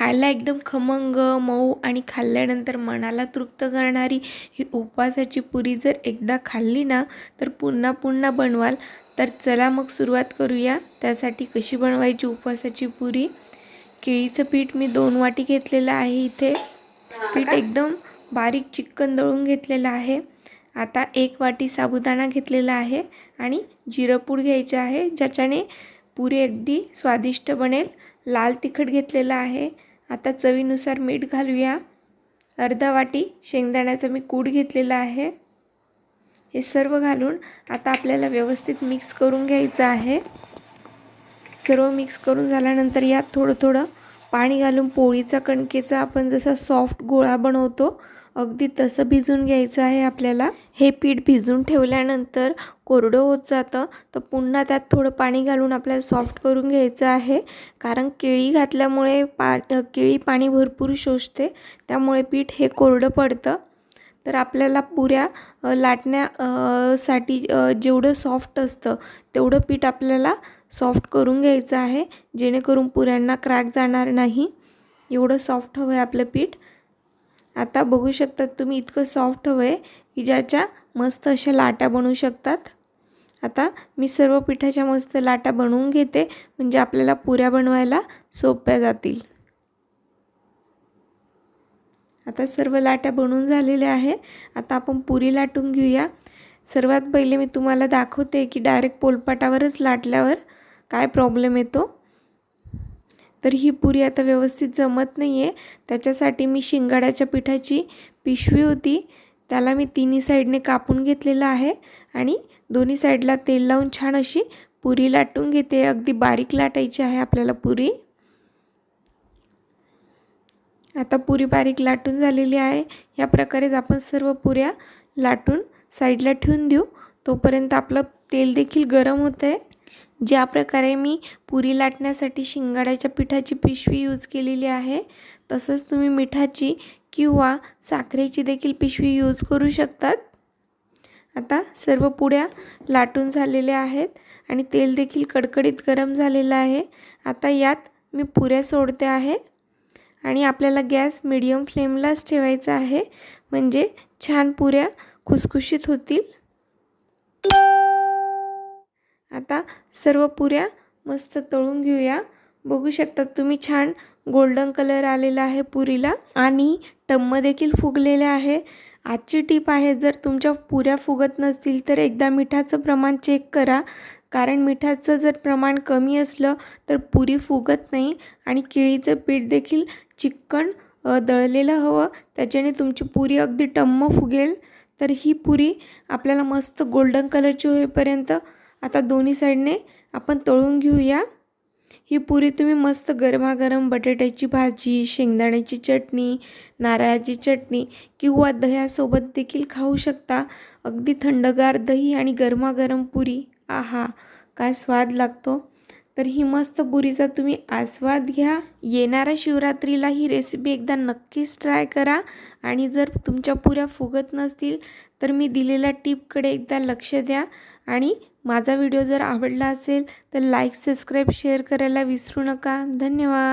खायला एकदम खमंग मऊ आणि खाल्ल्यानंतर मनाला तृप्त करणारी ही उपवासाची पुरी जर एकदा खाल्ली ना तर पुन्हा पुन्हा बनवाल. तर चला मग सुरुवात करूया. त्यासाठी कशी बनवायची उपवासाची पुरी? केळीचं पीठ मी दोन वाटी घेतलेलं आहे इथे. पीठ एकदम बारीक चिक्कन दळून घेतलेलं आहे. आता एक वाटी साबुदाणा घेतलेला आहे आणि जिरंपूड घ्यायचे आहे ज्याच्याने पुरी अगदी स्वादिष्ट बनेल. लाल तिखट घेतलेलं आहे. आता चवीनुसार मीठ घालूया. अर्धा वाटी शेंगदाण्याचा मी कूट घेतलेला आहे. हे सर्व घालून आता आपल्याला व्यवस्थित मिक्स करून घ्यायचं आहे. सर्व मिक्स करून झाल्यानंतर यात थोडं थोडं पाणी घालून पोळीचा कणकेचा आपण जसा सॉफ्ट गोळा बनवतो अगदी तसं भिजून घ्यायचं आहे आपल्याला. हे पीठ भिजून ठेवल्यानंतर कोरडं होत जातं तर पुन्हा त्यात थोडं पाणी घालून आपल्याला सॉफ्ट करून घ्यायचं आहे. कारण केळी घातल्यामुळे पा केळी पाणी भरपूर शोषते त्यामुळे पीठ हे कोरडं पडतं. तर आपल्याला पुऱ्या लाटण्या साठी जेवढं सॉफ्ट असतं तेवढं पीठ आपल्याला सॉफ्ट करून घ्यायचं आहे जेणेकरून पुऱ्यांना क्रॅक जाणार नाही. एवढं सॉफ्ट हवं आहे आपलं पीठ. आता बघू शकतात तुम्ही इतकं सॉफ्ट हवं आहे की ज्याच्या मस्त अशा लाट्या बनवू शकतात. आता मी सर्व पिठाच्या मस्त लाट्या बनवून घेते म्हणजे आपल्याला पुऱ्या बनवायला सोप्या जातील. आता सर्व लाट्या बनवून झालेल्या आहे. आता आपण पुरी लाटून घेऊया. सर्वात पहिले मी तुम्हाला दाखवते की डायरेक्ट पोलपाटावरच लाटल्यावर काय प्रॉब्लेम येतो? तर ही पुरी आता व्यवस्थित जमत नाही आहे त्याच्यासाठी मी शिंगाड्याच्या पिठाची पिशवी होती. त्याला मी तिन्ही साईडने कापून घेतलेलं आहे आणि दोन्ही साईडला तेल लावून छान अशी पुरी लाटून घेते. अगदी बारीक लाटायची आहे आपल्याला पुरी. आता पुरी बारीक लाटून झालेली आहे. ह्या प्रकारेच आपण सर्व पुऱ्या लाटून साईडला ठेवून देऊ. तोपर्यंत आपलं तेल देखील गरम होतं आहे ज्या प्रकारे मी पुरी लाटण्यासाठी शिंगाड्याच्या पिठाची पिशवी यूज केलेली आहे तसंच तुम्ही मिठाची किंवा साखरेची देखील पिशवी यूज करू शकतात. आता सर्व पुड्या लाटून झालेल्या आहेत आणि तेल देखील कडकडीत गरम झालेलं आहे. आता यात मी पुऱ्या सोडते आहे आणि आपल्याला गॅस मिडियम फ्लेमलाच ठेवायचा आहे म्हणजे छान पुऱ्या खुसखुशीत होतील. आता सर्व पुऱ्या मस्त तळून घेऊया. बघू शकता तुम्ही छान गोल्डन कलर आलेला आहे पुरीला आणि टम्म देखील फुगलेले आहे. आजची टीप आहे जर तुमच्या पुऱ्या फुगत नसतील तर एकदा मिठाचं प्रमाण चेक करा. कारण मिठाचं जर प्रमाण कमी असलं तर पुरी फुगत नाही आणि केळीचं पीठ देखील चिक्कण दळलेलं हवं. त्याच्याने तुमची पुरी अगदी टम्म फुगेल. तर ही पुरी आपल्याला मस्त गोल्डन कलरची होईपर्यंत आता दोन्ही साईडने आपण तळून घेऊया. ही पुरी तुम्ही मस्त गरमागरम बटाट्याची भाजी शेंगदाण्याची चटणी नारळाची चटणी किंवा दह्यासोबत देखील खाऊ शकता. अगदी थंडगार दही आणि गरमागरम पुरी. आहा काय स्वाद लागतो. तर ही मस्त पुरीचा तुम्ही आस्वाद घ्या. येणाऱ्या शिवरात्रीला ही रेसिपी एकदा नक्कीच ट्राय करा. आणि जर तुमच्या पुऱ्या फुगत नसतील तर मी दिलेल्या टिपकडे एकदा लक्ष द्या. आणि माझा व्हिडिओ जर आवडला असेल तर लाईक सबस्क्राईब शेअर करायला विसरू नका. धन्यवाद.